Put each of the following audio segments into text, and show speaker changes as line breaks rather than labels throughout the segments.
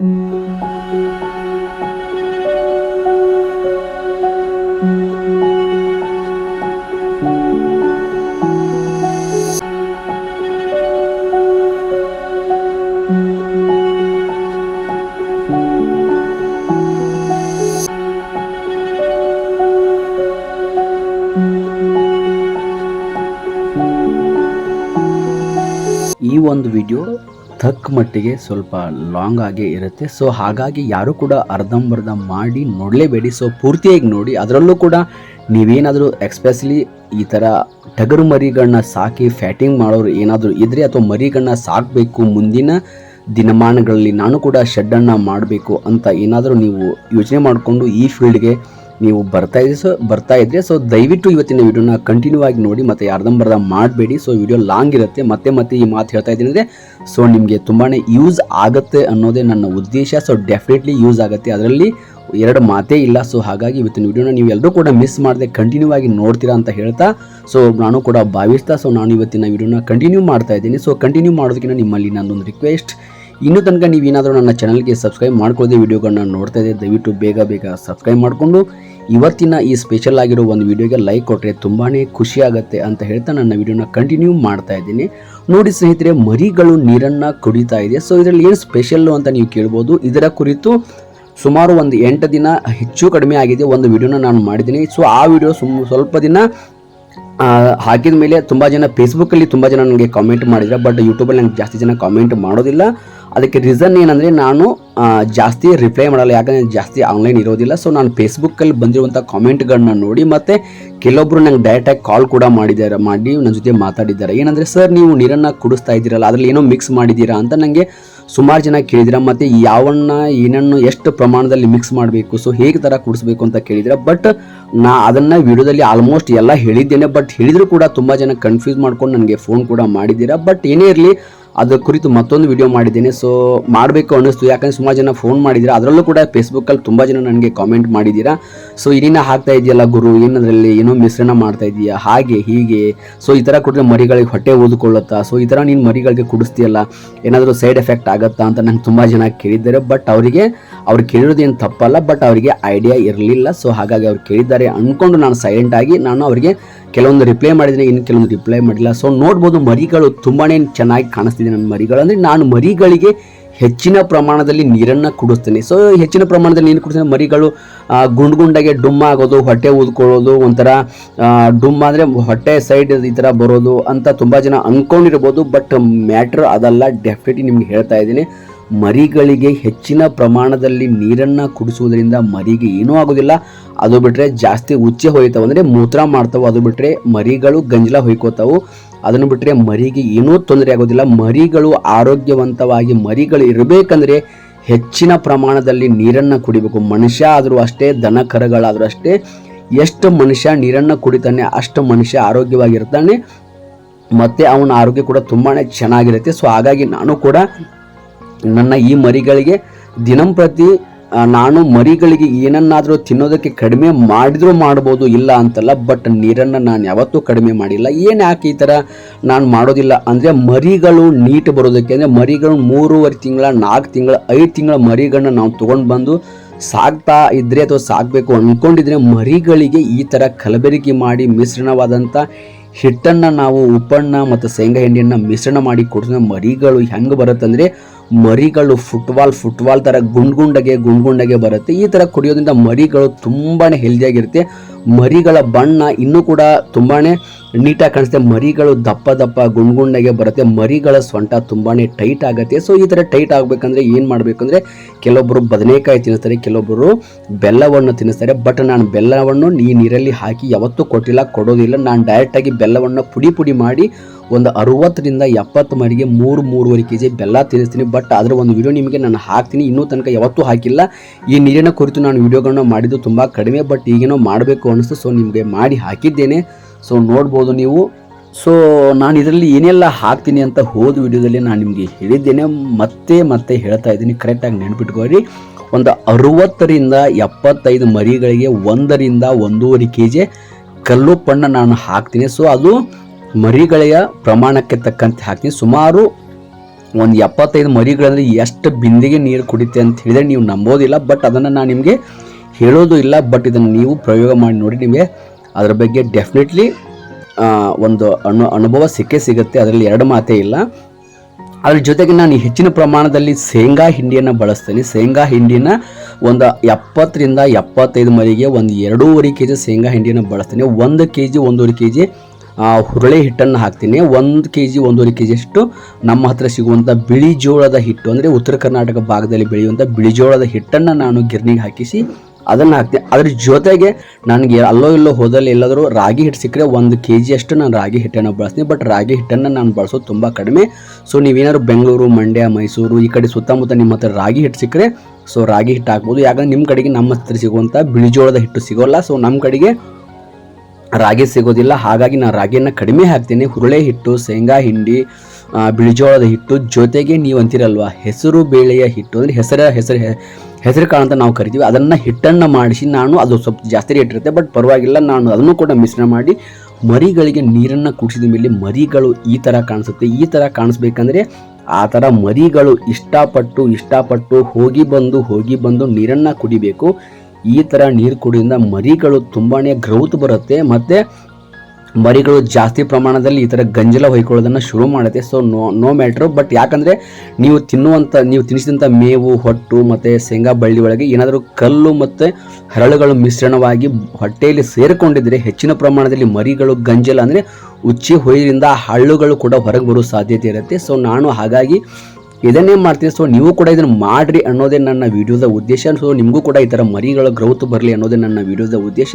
ಈ ಒಂದು ವಿಡಿಯೋ ತಕ್ಕ ಮಟ್ಟಿಗೆ ಸ್ವಲ್ಪ ಲಾಂಗ್ ಆಗಿ ಇರುತ್ತೆ. ಸೊ ಹಾಗಾಗಿ ಯಾರು ಕೂಡ ಅರ್ಧಂಬರ್ಧ ಮಾಡಿ ನೋಡಲೇಬೇಡಿ. ಸೊ ಪೂರ್ತಿಯಾಗಿ ನೋಡಿ, ಅದರಲ್ಲೂ ಕೂಡ ನೀವೇನಾದರೂ ಎಕ್ಸ್ಪೆಷಲಿ ಈ ಥರ ಟಗರು ಮರಿಗಳನ್ನ ಸಾಕಿ ಫ್ಯಾಟಿಂಗ್ ಮಾಡೋರು ಏನಾದರೂ ಇದ್ರೆ ಅಥವಾ ಮರಿಗಳನ್ನ ಸಾಕಬೇಕು, ಮುಂದಿನ ದಿನಮಾನಗಳಲ್ಲಿ ನಾನು ಕೂಡ ಶೆಡ್ಡನ್ನು ಮಾಡಬೇಕು ಅಂತ ಏನಾದರೂ ನೀವು ಯೋಚನೆ ಮಾಡಿಕೊಂಡು ಈ ಫೀಲ್ಡ್ಗೆ ನೀವು ಬರ್ತಾ ಇದ್ರೆ ಸೊ ಬರ್ತಾ ಇದ್ರೆ ಸೊ ದಯವಿಟ್ಟು ಇವತ್ತಿನ ವಿಡಿಯೋನ ಕಂಟಿನ್ಯೂ ಆಗಿ ನೋಡಿ, ಮತ್ತೆ ಅರ್ಧಂಬರ್ಧ ಮಾಡಬೇಡಿ. ಸೊ ವಿಡಿಯೋ ಲಾಂಗ್ ಇರುತ್ತೆ, ಮತ್ತೆ ಮತ್ತೆ ಈ ಮಾತು ಹೇಳ್ತಾ ಇದ್ದೀನಿ ಅಂದರೆ ಸೊ ನಿಮಗೆ ತುಂಬಾ ಯೂಸ್ ಆಗುತ್ತೆ ಅನ್ನೋದೇ ನನ್ನ ಉದ್ದೇಶ. ಸೊ ಡೆಫಿನೆಟ್ಲಿ ಯೂಸ್ ಆಗುತ್ತೆ. ಅದರಲ್ಲಿ ಎರಡು ಮಾತೇ ಇಲ್ಲ. ಸೊ ಹಾಗಾಗಿ ಇವತ್ತಿನ ವಿಡಿಯೋನ ನೀವು ಎಲ್ಲರೂ ಕೂಡ ಮಿಸ್ ಮಾಡದೆ ಕಂಟಿನ್ಯೂ ಆಗಿ ನೋಡ್ತೀರಾ ಅಂತ ಹೇಳ್ತಾ ಸೊ ನಾನು ಕೂಡ ಭಾವಿಸ್ತಾ ಸೊ ನಾನು ಇವತ್ತಿನ ವಿಡಿಯೋನ ಕಂಟಿನ್ಯೂ ಮಾಡ್ತಾ ಇದ್ದೀನಿ. ಸೊ ಕಂಟಿನ್ಯೂ ಮಾಡೋದಕ್ಕಿಂತ ನಿಮ್ಮಲ್ಲಿ ನನ್ನೊಂದು ರಿಕ್ವೆಸ್ಟ್ ಇನ್ನೂ ತನಕ ನೀವೇನಾದರೂ ನನ್ನ ಚಾನಲ್ಗೆ ಸಬ್ಸ್ಕ್ರೈಬ್ ಮಾಡ್ಕೊಳ್ಳದೆ ವಿಡಿಯೋಗಳನ್ನ ನೋಡ್ತಾ ಇದ್ದೆ ದಯವಿಟ್ಟು ಬೇಗ ಬೇಗ ಸಬ್ಸ್ಕ್ರೈಬ್ ಮಾಡಿಕೊಂಡು ಇವತ್ತಿನ ಈ ಸ್ಪೆಷಲ್ ಆಗಿರೋ ಒಂದು ವಿಡಿಯೋಗೆ ಲೈಕ್ ಕೊಟ್ಟರೆ ತುಂಬಾ ಖುಷಿ ಆಗುತ್ತೆ ಅಂತ ಹೇಳ್ತಾ ನನ್ನ ವಿಡಿಯೋನ ಕಂಟಿನ್ಯೂ ಮಾಡ್ತಾ ಇದ್ದೀನಿ. ನೋಡಿ ಸ್ನೇಹಿತರೆ, ಮರಿಗಳು ನೀರನ್ನು ಕುಡಿತಾ ಇದೆ. ಸೊ ಇದರಲ್ಲಿ ಏನು ಸ್ಪೆಷಲ್ಲು ಅಂತ ನೀವು ಕೇಳ್ಬೋದು. ಇದರ ಕುರಿತು ಸುಮಾರು ಒಂದು ಎಂಟು ದಿನ ಹೆಚ್ಚು ಕಡಿಮೆ ಆಗಿದೆ ಒಂದು ವಿಡಿಯೋನ ನಾನು ಮಾಡಿದ್ದೀನಿ. ಸೊ ಆ ವಿಡಿಯೋ ಸುಮ್ ಸ್ವಲ್ಪ ದಿನ ಹಾಕಿದ ಮೇಲೆ ತುಂಬ ಜನ ಫೇಸ್ಬುಕ್ಕಲ್ಲಿ ತುಂಬ ಜನ ನನಗೆ ಕಾಮೆಂಟ್ ಮಾಡಿದ್ರು ಬಟ್ ಯೂಟ್ಯೂಬಲ್ಲಿ ನಂಗೆ ಜಾಸ್ತಿ ಜನ ಕಾಮೆಂಟ್ ಮಾಡೋದಿಲ್ಲ. ಅದಕ್ಕೆ ರೀಸನ್ ಏನಂದರೆ ನಾನು ಜಾಸ್ತಿ ರಿಪ್ಲೈ ಮಾಡಲ್ಲ, ಯಾಕಂದರೆ ಜಾಸ್ತಿ ಆನ್ಲೈನ್ ಇರೋದಿಲ್ಲ. ಸೊ ನಾನು ಫೇಸ್ಬುಕ್ಕಲ್ಲಿ ಬಂದಿರುವಂಥ ಕಾಮೆಂಟ್ಗಳನ್ನ ನೋಡಿ ಮತ್ತು ಕೆಲವೊಬ್ಬರು ನಂಗೆ ಡೈರೆಕ್ಟಾಗಿ ಕಾಲ್ ಕೂಡ ಮಾಡಿದ್ದಾರೆ, ಮಾಡಿ ನನ್ನ ಜೊತೆ ಮಾತಾಡಿದ್ದಾರೆ. ಏನಂದರೆ ಸರ್ ನೀವು ನೀರನ್ನು ಕುಡಿಸ್ತಾ ಇದ್ದೀರಲ್ಲ, ಅದರಲ್ಲಿ ಏನೋ ಮಿಕ್ಸ್ ಮಾಡಿದ್ದೀರಾ? ಅಂತ ನನಗೆ ಸುಮಾರು ಜನ ಕೇಳಿದಿರ, ಮತ್ತು ಯಾವನ್ನ, ಏನನ್ನು, ಎಷ್ಟು ಪ್ರಮಾಣದಲ್ಲಿ ಮಿಕ್ಸ್ ಮಾಡಬೇಕು ಸೊ ಹೇಗೆ ಥರ ಕುಡಿಸ್ಬೇಕು ಅಂತ ಕೇಳಿದಿರ. ಬಟ್ ನಾ ಅದನ್ನು ವಿಡಿಯೋದಲ್ಲಿ ಆಲ್ಮೋಸ್ಟ್ ಎಲ್ಲ ಹೇಳಿದ್ದೇನೆ ಬಟ್ ಹೇಳಿದರೂ ಕೂಡ ತುಂಬ ಜನ ಕನ್ಫ್ಯೂಸ್ ಮಾಡ್ಕೊಂಡು ನನಗೆ ಫೋನ್ ಕೂಡ ಮಾಡಿದ್ದೀರಾ ಬಟ್ ಏನೇ ಇರಲಿ, ಅದರ ಕುರಿತು ಮತ್ತೊಂದು ವಿಡಿಯೋ ಮಾಡಿದ್ದೇನೆ. ಸೊ ಮಾಡಬೇಕು ಅನ್ನಿಸ್ತು. ಯಾಕಂದ್ರೆ ಸುಮಾರು ಜನ ಫೋನ್ ಮಾಡಿದ್ದೀರಾ. ಅದರಲ್ಲೂ ಕೂಡ ಫೇಸ್ಬುಕ್ಕಲ್ಲಿ ತುಂಬ ಜನ ನನಗೆ ಕಾಮೆಂಟ್ ಮಾಡಿದ್ದೀರಾ. ಸೊ ಇದನ್ನ ಹಾಕ್ತಾ ಇದೆಯಲ್ಲ ಗುರು? ಏನದ್ರಲ್ಲಿ? ಏನೋ ಮಿಶ್ರಣ ಮಾಡ್ತಾ ಇದೀಯಾ? ಹಾಗೆ, ಹೀಗೆ. ಸೊ ಈ ಥರ ಕುಡಿದ್ರೆ ಮರಿಗಳಿಗೆ ಹೊಟ್ಟೆ ಊದ್ಕೊಳ್ಳುತ್ತಾ? ಸೊ ಈ ಥರ ನೀನು ಮರಿಗಳಿಗೆ ಕುಡಿಸ್ತೀಯಲ್ಲ? ಏನಾದರೂ ಸೈಡ್ ಎಫೆಕ್ಟ್ ಆಗುತ್ತಾ ಅಂತ ನಂಗೆ ತುಂಬ ಜನ ಕೇಳಿದ್ದಾರೆ. ಬಟ್ ಅವರಿಗೆ, ಅವ್ರು ಕೇಳಿರೋದೇನು ತಪ್ಪಲ್ಲ. ಬಟ್ ಅವರಿಗೆ ಐಡಿಯಾ ಇರಲಿಲ್ಲ. ಸೊ ಹಾಗಾಗಿ ಅವ್ರು ಕೇಳಿದ್ದಾರೆ ಅಂದ್ಕೊಂಡು ನಾನು ಸೈಲೆಂಟ್ ಆಗಿ ನಾನು ಅವರಿಗೆ ಕೆಲವೊಂದು ರಿಪ್ಲೈ ಮಾಡಿದ್ದೀನಿ, ಇನ್ನು ಕೆಲವೊಂದು ರಿಪ್ಲೈ ಮಾಡಿಲ್ಲ. ಸೊ ನೋಡ್ಬೋದು ಮರಿಗಳು ತುಂಬಾ ಚೆನ್ನಾಗಿ ಕಾಣಿಸ್ತಿದೆ ನನ್ನ ಮರಿಗಳು ಅಂದರೆ ನಾನು ಮರಿಗಳಿಗೆ ಹೆಚ್ಚಿನ ಪ್ರಮಾಣದಲ್ಲಿ ನೀರನ್ನು ಕುಡಿಸ್ತೀನಿ. ಸೊ ಹೆಚ್ಚಿನ ಪ್ರಮಾಣದಲ್ಲಿ ನೀರು ಕುಡಿಸ್ತೀನಿ. ಮರಿಗಳು ಗುಂಡು ಗುಂಡ್ ಗುಂಡಾಗೆ ಡುಮ್ಮ ಆಗೋದು, ಹೊಟ್ಟೆ ಊದ್ಕೊಳ್ಳೋದು ಒಂಥರ ಡುಮ್ಮ ಅಂದರೆ ಹೊಟ್ಟೆ ಸೈಡ್ ಈ ಥರ ಬರೋದು ಅಂತ ತುಂಬ ಜನ ಅಂದ್ಕೊಂಡಿರ್ಬೋದು ಬಟ್ ಮ್ಯಾಟ್ರ್ ಅದಲ್ಲ ಡೆಫಿನೆಟ್ಲಿ ನಿಮ್ಗೆ ಹೇಳ್ತಾ ಇದ್ದೀನಿ. ಮರಿಗಳಿಗೆ ಹೆಚ್ಚಿನ ಪ್ರಮಾಣದಲ್ಲಿ ನೀರನ್ನು ಕುಡಿಸುವುದರಿಂದ ಮರಿಗೆ ಏನೂ ಆಗೋದಿಲ್ಲ. ಅದು ಬಿಟ್ಟರೆ ಜಾಸ್ತಿ ಉಚ್ಚೆ ಹೋಯ್ತಾವೆ. ಅಂದರೆ ಮೂತ್ರ ಮಾಡ್ತಾವೆ. ಅದು ಬಿಟ್ಟರೆ ಮರಿಗಳು ಗಂಜಲ ಹೊಯ್ಕೋತಾವು. ಅದನ್ನು ಬಿಟ್ಟರೆ ಮರಿಗೆ ಏನೂ ತೊಂದರೆ ಆಗೋದಿಲ್ಲ. ಮರಿಗಳು ಆರೋಗ್ಯವಂತವಾಗಿ ಮರಿಗಳು ಇರಬೇಕಂದ್ರೆ ಹೆಚ್ಚಿನ ಪ್ರಮಾಣದಲ್ಲಿ ನೀರನ್ನು ಕುಡಿಬೇಕು. ಮನುಷ್ಯ ಆದರೂ ಅಷ್ಟೇ ದನ ಕರಗಳಾದರೂ ಅಷ್ಟೇ, ಎಷ್ಟು ಮನುಷ್ಯ ನೀರನ್ನು ಕುಡಿತಾನೆ ಅಷ್ಟು ಮನುಷ್ಯ ಆರೋಗ್ಯವಾಗಿರ್ತಾನೆ. ಮತ್ತು ಅವನ ಆರೋಗ್ಯ ಕೂಡ ತುಂಬಾ ಚೆನ್ನಾಗಿರುತ್ತೆ. ಸೊ ಹಾಗಾಗಿ ನಾನು ಕೂಡ ನನ್ನ ಈ ಮರಿಗಳಿಗೆ ದಿನಂಪ್ರತಿ ನಾನು ಮರಿಗಳಿಗೆ ಏನನ್ನಾದರೂ ತಿನ್ನೋದಕ್ಕೆ ಕಡಿಮೆ ಮಾಡಿದರೂ ಮಾಡ್ಬೋದು, ಇಲ್ಲ ಅಂತಲ್ಲ ಬಟ್ ನೀರನ್ನು ನಾನು ಯಾವತ್ತೂ ಕಡಿಮೆ ಮಾಡಿಲ್ಲ. ಏನು ಯಾಕೆ ಈ ಥರ ನಾನು ಮಾಡೋದಿಲ್ಲ ಅಂದರೆ ಮರಿಗಳು ನೀಟ್ ಬರೋದಕ್ಕೆ, ಅಂದರೆ ಮರಿಗಳು ಮೂರುವರೆ ತಿಂಗಳ, ನಾಲ್ಕು ತಿಂಗಳ, ಐದು ತಿಂಗಳ ಮರಿಗಳನ್ನ ನಾವು ತೊಗೊಂಡು ಬಂದು ಸಾಕ್ತಾ ಇದ್ದರೆ ಅಥವಾ ಸಾಕಬೇಕು ಅಂದ್ಕೊಂಡಿದ್ರೆ ಮರಿಗಳಿಗೆ ಈ ಥರ ಕಲಬೆರಕೆ ಮಾಡಿ ಮಿಶ್ರಣವಾದಂಥ ಹಿಟ್ಟನ್ನು ನಾವು ಉಪ್ಪಣ್ಣ ಮತ್ತು ಶೇಂಗಾ ಹಿಂಡಿಯನ್ನು ಮಿಶ್ರಣ ಮಾಡಿ ಕೊಡ್ತೀವಿ. ಮರಿಗಳು ಹೆಂಗೆ ಬರುತ್ತಂದರೆ ಮರಿಗಳು ಫುಟ್ಬಾಲ್ ಫುಟ್ಬಾಲ್ ಥರ ಗುಂಡ್ ಗುಂಡಗೆ ಗುಂಡ್ ಗುಂಡಗೆ ಬರುತ್ತೆ. ಈ ಥರ ಕುಡಿಯೋದ್ರಿಂದ ಮರಿಗಳು ತುಂಬಾ ಹೆಲ್ದಿಯಾಗಿರುತ್ತೆ ಮರಿಗಳ ಬಣ್ಣ ಇನ್ನೂ ಕೂಡ ತುಂಬಾ ನೀಟಾಗಿ ಕಾಣಿಸುತ್ತೆ. ಮರಿಗಳು ದಪ್ಪ ದಪ್ಪ ಗುಂಡ್ ಗುಂಡಗೆ ಬರುತ್ತೆ. ಮರಿಗಳ ಸೊಂಟ ತುಂಬಾ ಟೈಟ್ ಆಗುತ್ತೆ. ಸೊ ಈ ಥರ ಟೈಟ್ ಆಗಬೇಕಂದ್ರೆ ಏನು ಮಾಡಬೇಕಂದ್ರೆ ಕೆಲವೊಬ್ಬರು ಬದನೆಕಾಯಿ ತಿನ್ನಿಸ್ತಾರೆ ಕೆಲವೊಬ್ಬರು ಬೆಲ್ಲವನ್ನು ತಿನ್ನಿಸ್ತಾರೆ ಬಟ್ ನಾನು ಬೆಲ್ಲವನ್ನು ಈ ನೀರಲ್ಲಿ ಹಾಕಿ ಯಾವತ್ತೂ ಕೊಟ್ಟಿಲ್ಲ, ಕೊಡೋದಿಲ್ಲ. ನಾನು ಡೈರೆಕ್ಟಾಗಿ ಬೆಲ್ಲವನ್ನು ಪುಡಿ ಪುಡಿ ಮಾಡಿ ಒಂದು ಅರುವತ್ತರಿಂದ ಎಪ್ಪತ್ತು ಮಡಿಗೆ ಮೂರು ಮೂರುವರೆ ಕೆ ಜಿ ಬೆಲ್ಲ ತಿನ್ನಿಸ್ತೀನಿ. ಬಟ್ ಅದರ ಒಂದು ವಿಡಿಯೋ ನಿಮಗೆ ನಾನು ಹಾಕ್ತೀನಿ. ಇನ್ನೂ ತನಕ ಯಾವತ್ತೂ ಹಾಕಿಲ್ಲ. ಈ ನೀರಿನ ಕುರಿತು ನಾನು ವಿಡಿಯೋಗಳನ್ನ ಮಾಡಿದ್ದು ತುಂಬ ಕಡಿಮೆ ಬಟ್ ಈಗೇನೋ ಮಾಡಬೇಕು ಅನ್ನಿಸ್ತು. ಸೊ ನಿಮಗೆ ಮಾಡಿ ಹಾಕಿದ್ದೇನೆ. ಸೊ ನೋಡ್ಬೋದು ನೀವು. ಸೊ ನಾನು ಇದರಲ್ಲಿ ಏನೆಲ್ಲ ಹಾಕ್ತೀನಿ ಅಂತ ಹೋದ ವಿಡಿಯೋದಲ್ಲಿ ನಾನು ನಿಮಗೆ ಹೇಳಿದ್ದೇನೆ. ಮತ್ತೆ ಮತ್ತೆ ಹೇಳ್ತಾ ಇದ್ದೀನಿ. ಕರೆಕ್ಟಾಗಿ ನೆನ್ಪಿಟ್ಕೊಳ್ಳಿ. ಒಂದು ಅರುವತ್ತರಿಂದ ಎಪ್ಪತ್ತೈದು ಮರಿಗಳಿಗೆ ಒಂದರಿಂದ ಒಂದೂವರೆ ಕೆ ಜಿ ಕಲ್ಲುಪ್ಪಣ್ಣ ನಾನು ಹಾಕ್ತೀನಿ. ಸೊ ಅದು ಮರಿಗಳ ಪ್ರಮಾಣಕ್ಕೆ ತಕ್ಕಂತೆ ಹಾಕ್ತೀನಿ ಸುಮಾರು ಒಂದು ಎಪ್ಪತ್ತೈದು ಮರಿಗಳಲ್ಲಿ ಎಷ್ಟು ಬಿಂದಿಗೆ ನೀರು ಕುಡಿತೆ ಅಂತ ಹೇಳಿದ್ರೆ ನೀವು ನಂಬೋದಿಲ್ಲ ಬಟ್ ಅದನ್ನು ನಾನು ನಿಮಗೆ ಹೇಳೋದು ಇಲ್ಲ ಬಟ್ ಇದನ್ನು ನೀವು ಪ್ರಯೋಗ ಮಾಡಿ ನೋಡಿ, ನಿಮಗೆ ಅದರ ಬಗ್ಗೆ ಡೆಫಿನೆಟ್ಲಿ ಒಂದು ಅನು, ಅನುಭವ ಸಿಕ್ಕೇ ಸಿಗುತ್ತೆ, ಅದರಲ್ಲಿ ಎರಡು ಮಾತೇ ಇಲ್ಲ. ಅದ್ರ ಜೊತೆಗೆ ನಾನು ಹೆಚ್ಚಿನ ಪ್ರಮಾಣದಲ್ಲಿ ಶೇಂಗಾ ಹಿಂಡಿಯನ್ನು ಬಳಸ್ತೀನಿ. ಶೇಂಗಾ ಹಿಂಡಿನ ಒಂದು ಎಪ್ಪತ್ತರಿಂದ ಎಪ್ಪತ್ತೈದು ಮರಿಗೆ ಒಂದು ಎರಡೂವರೆ ಕೆ ಜಿ ಶೇಂಗಾ ಹಿಂಡಿಯನ್ನು ಬಳಸ್ತೀನಿ. ಒಂದು ಕೆ ಜಿ ಒಂದೂವರೆ ಕೆ ಜಿ ಹುರುಳಿ ಹಿಟ್ಟನ್ನು ಹಾಕ್ತೀನಿ. ಒಂದು ಕೆ ಜಿ ಒಂದೂವರೆ ಕೆ ಜಿಯಷ್ಟು ನಮ್ಮ ಹತ್ರ ಸಿಗುವಂಥ ಬಿಳಿ ಜೋಳದ ಹಿಟ್ಟು. ಅಂದರೆ ಉತ್ತರ ಕರ್ನಾಟಕ ಭಾಗದಲ್ಲಿ ಬೆಳೆಯುವಂಥ ಬಿಳಿ ಜೋಳದ ಹಿಟ್ಟನ್ನು ನಾನು ಗಿರ್ನಿಗೆ ಹಾಕಿಸಿ ಅದನ್ನು ಹಾಕ್ತೀನಿ. ಅದ್ರ ಜೊತೆಗೆ ನನಗೆ ಅಲ್ಲೋ ಇಲ್ಲೋ ಹೋದಲ್ಲಿ ಎಲ್ಲಾದರೂ ರಾಗಿ ಹಿಟ್ಟು ಸಿಕ್ಕರೆ ಒಂದು ಕೆ ಜಿಯಷ್ಟು ನಾನು ರಾಗಿ ಹಿಟ್ಟನ್ನು ಬಳಸ್ತೀನಿ. ಬಟ್ ರಾಗಿ ಹಿಟ್ಟನ್ನು ನಾನು ಬಳಸೋದು ತುಂಬ ಕಡಿಮೆ. ಸೊ ನೀವೇನಾದ್ರು ಬೆಂಗಳೂರು, ಮಂಡ್ಯ, ಮೈಸೂರು ಈ ಕಡೆ ಸುತ್ತಮುತ್ತ ನಿಮ್ಮ ಹತ್ರ ರಾಗಿ ಹಿಟ್ಟು ಸಿಕ್ಕರೆ ಸೊ ರಾಗಿ ಹಿಟ್ಟು ಹಾಕ್ಬೋದು. ಯಾಕಂದ್ರೆ ನಿಮ್ಮ ಕಡೆಗೆ ನಮ್ಮ ಹತ್ರ ಸಿಗುವಂಥ ಬಿಳಿಜೋಳದ ಹಿಟ್ಟು ಸಿಗೋಲ್ಲ. ಸೊ ನಮ್ಮ ಕಡೆಗೆ ರಾಗಿ ಸಿಗೋದಿಲ್ಲ. ಹಾಗಾಗಿ ನಾನು ರಾಗಿಯನ್ನು ಕಡಿಮೆ ಹಾಕ್ತೀನಿ. ಹುರುಳೆ ಹಿಟ್ಟು, ಶೇಂಗಾ ಹಿಂಡಿ ಬಿಳಿಜೋಳದ ಹಿಟ್ಟು ಜೊತೆಗೆ ನೀವು ಅಂತೀರಲ್ವ ಹೆಸರು ಬೇಳೆಯ ಹಿಟ್ಟು ಅಂದರೆ ಹೆಸರ, ಹೆಸರು ಹೆಸರು ಕಾಳು ಅಂತ ನಾವು ಕರಿತೀವಿ. ಅದನ್ನು ಹಿಟ್ಟನ್ನು ಮಾಡಿಸಿ ನಾನು ಅದು ಸ್ವಲ್ಪ ಜಾಸ್ತಿ ರೇಟ್ ಇರುತ್ತೆ. ಬಟ್ ಪರವಾಗಿಲ್ಲ, ನಾನು ಅದನ್ನು ಕೂಡ ಮಿಶ್ರಣ ಮಾಡಿ ಮರಿಗಳಿಗೆ ನೀರನ್ನು ಕುಡಿಸಿದ ಮೇಲೆ ಮರಿಗಳು ಈ ಥರ ಕಾಣಿಸುತ್ತೆ. ಈ ಥರ ಕಾಣಿಸ್ಬೇಕಂದ್ರೆ ಆ ಥರ ಮರಿಗಳು ಇಷ್ಟಪಟ್ಟು ಇಷ್ಟಪಟ್ಟು ಹೋಗಿ ಬಂದು ಹೋಗಿ ಬಂದು ನೀರನ್ನು ಕುಡಿಬೇಕು. ಈ ಥರ ನೀರು ಕುಡಿಯಿಂದ ಮರಿಗಳು ತುಂಬಾ ಗ್ರೌತ್ ಬರುತ್ತೆ. ಮತ್ತು ಮರಿಗಳು ಜಾಸ್ತಿ ಪ್ರಮಾಣದಲ್ಲಿ ಈ ಥರ ಗಂಜಲ ಹೊಯ್ಕೊಳ್ಳೋದನ್ನು ಶುರು ಮಾಡುತ್ತೆ. So no no matter but ಯಾಕಂದರೆ ನೀವು ತಿನ್ನುವಂಥ ನೀವು ತಿನ್ನಿಸಿದಂಥ ಮೇವು, ಹೊಟ್ಟು ಮತ್ತು ಶೇಂಗಾ ಬಳ್ಳಿ ಒಳಗೆ ಏನಾದರೂ ಕಲ್ಲು ಮತ್ತು ಹರಳುಗಳು ಮಿಶ್ರಣವಾಗಿ ಹೊಟ್ಟೆಯಲ್ಲಿ ಸೇರಿಕೊಂಡಿದ್ದರೆ ಹೆಚ್ಚಿನ ಪ್ರಮಾಣದಲ್ಲಿ ಮರಿಗಳು, ಗಂಜಲ ಅಂದರೆ ಉಚ್ಚಿ ಹೊಯ್ದ್ರಿಂದ ಹಳ್ಳುಗಳು ಕೂಡ ಹೊರಗೆ ಬರೋ ಸಾಧ್ಯತೆ ಇರುತ್ತೆ. ಸೊ ನಾನು ಹಾಗಾಗಿ ಇದನ್ನೇ ಮಾಡ್ತೀನಿ ಸೊ ನೀವು ಕೂಡ ಇದನ್ನು ಮಾಡ್ರಿ ಅನ್ನೋದೇ ನನ್ನ ವಿಡಿಯೋದ ಉದ್ದೇಶ. ಸೊ ನಿಮಗೂ ಕೂಡ ಈ ಥರ ಮರಿಗಳ ಗ್ರೌತ್ ಬರಲಿ ಅನ್ನೋದೇ ನನ್ನ ವಿಡಿಯೋದ ಉದ್ದೇಶ.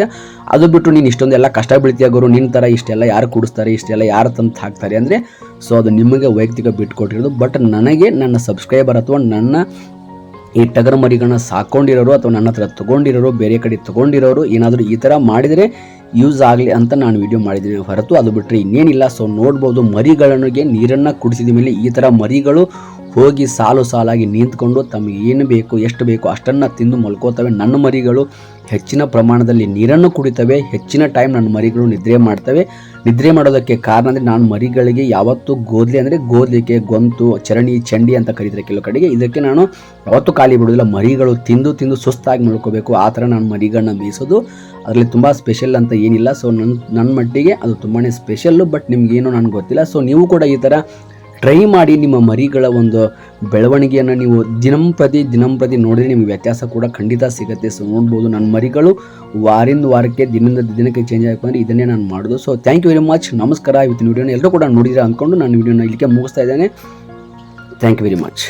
ಅದು ಬಿಟ್ಟು ನೀನು ಇಷ್ಟೊಂದೆಲ್ಲ ಕಷ್ಟ ಬೀಳ್ತೀಯ ಗುರು. ನಿನ್ನ ಥರ ಇಷ್ಟೆಲ್ಲ ಯಾರು ಕೂಡಿಸ್ತಾರೆ, ಇಷ್ಟೆಲ್ಲ ಯಾರು ತಂದು ಹಾಕ್ತಾರೆ ಅಂದರೆ ಸೊ ಅದು ನಿಮಗೆ ವೈಯಕ್ತಿಕ ಬಿಟ್ಕೊಟ್ಟಿರೋದು ಬಟ್ ನನಗೆ ನನ್ನ ಸಬ್ಸ್ಕ್ರೈಬರ್ ಅಥವಾ ನನ್ನ ಈ ಟಗರ ಮರಿಗಳನ್ನ ಸಾಕೊಂಡಿರೋರು ಅಥವಾ ನನ್ನ ಹತ್ರ ತಗೊಂಡಿರೋರು, ಬೇರೆ ಕಡೆ ತಗೊಂಡಿರೋರು ಏನಾದರೂ ಈ ಥರ ಮಾಡಿದರೆ ಯೂಸ್ ಆಗಲಿ ಅಂತ ನಾನು ವಿಡಿಯೋ ಮಾಡಿದ್ದೀನಿ. ಹೊರತು ಅದು ಬಿಟ್ಟರೆ ಇನ್ನೇನಿಲ್ಲ. ಸೊ ನೋಡ್ಬೋದು ಮರಿಗಳಿಗೆ ನೀರನ್ನು ಕುಡಿಸಿದ ಮೇಲೆ ಈ ಥರ ಮರಿಗಳು ಹೋಗಿ ಸಾಲು ಸಾಲಾಗಿ ನಿಂತ್ಕೊಂಡು ತಮಗೆ ಏನು ಬೇಕು, ಎಷ್ಟು ಬೇಕು ಅಷ್ಟನ್ನು ತಿಂದು ಮಲ್ಕೋತವೆ. ನನ್ನ ಮರಿಗಳು ಹೆಚ್ಚಿನ ಪ್ರಮಾಣದಲ್ಲಿ ನೀರನ್ನು ಕುಡಿತವೆ, ಹೆಚ್ಚಿನ ಟೈಮ್ ನನ್ನ ಮರಿಗಳು ನಿದ್ರೆ ಮಾಡ್ತವೆ. ನಿದ್ರೆ ಮಾಡೋದಕ್ಕೆ ಕಾರಣ ಅಂದರೆ ನಾನು ಮರಿಗಳಿಗೆ ಯಾವತ್ತೂ ಗೋದ್ಲಿ ಅಂದರೆ ಗೋದ್ಲಿಕ್ಕೆ ಗೊಂತು ಚರಣಿ ಚಂಡಿ ಅಂತ ಕರೀತಾರೆ ಕೆಲವು ಕಡೆಗೆ. ಇದಕ್ಕೆ ನಾನು ಯಾವತ್ತೂ ಖಾಲಿ ಬಿಡೋದಿಲ್ಲ ಮರಿಗಳು ತಿಂದು ತಿಂದು ಸುಸ್ತಾಗಿ ಮಲ್ಕೋಬೇಕು. ಆ ಥರ ನಾನು ಮರಿಗಳನ್ನ ಬೇಯಿಸೋದು ಅದರಲ್ಲಿ ತುಂಬ ಸ್ಪೆಷಲ್ ಅಂತ ಏನಿಲ್ಲ. ಸೊ ನನ್ನ ನನ್ನ ಮಟ್ಟಿಗೆ ಅದು ತುಂಬಾ ಸ್ಪೆಷಲ್ಲು ಬಟ್ ನಿಮಗೇನು ನನಗೆ ಗೊತ್ತಿಲ್ಲ. ಸೊ ನೀವು ಕೂಡ ಈ ಥರ ಟ್ರೈ ಮಾಡಿ ನಿಮ್ಮ ಮರಿಗಳ ಒಂದು ಬೆಳವಣಿಗೆಯನ್ನು ನೀವು ದಿನಂಪ್ರತಿ ದಿನಂಪ್ರತಿ ನೋಡಿದರೆ ನಿಮ್ಮ ವ್ಯತ್ಯಾಸ ಕೂಡ ಖಂಡಿತ ಸಿಗುತ್ತೆ. ಸೊ ನೋಡ್ಬೋದು ನನ್ನ ಮರಿಗಳು ವಾರಿಂದ ವಾರಕ್ಕೆ ದಿನದಿಂದ ದಿನಕ್ಕೆ ಚೇಂಜ್ ಆಗ್ತಾನೆ ಇದನ್ನೇ ನಾನು ಮಾಡೋದು. So thank you very much ನಮಸ್ಕಾರ. ಇವತ್ತಿನ ವಿಡಿಯೋನ ಎಲ್ಲರೂ ಕೂಡ ನೋಡಿದ್ರೆ ಅಂದ್ಕೊಂಡು ನಾನು ವಿಡಿಯೋನ ಇಲ್ಲಿಗೆ ಮುಗಿಸ್ತಾ ಇದ್ದೇನೆ. Thank you very much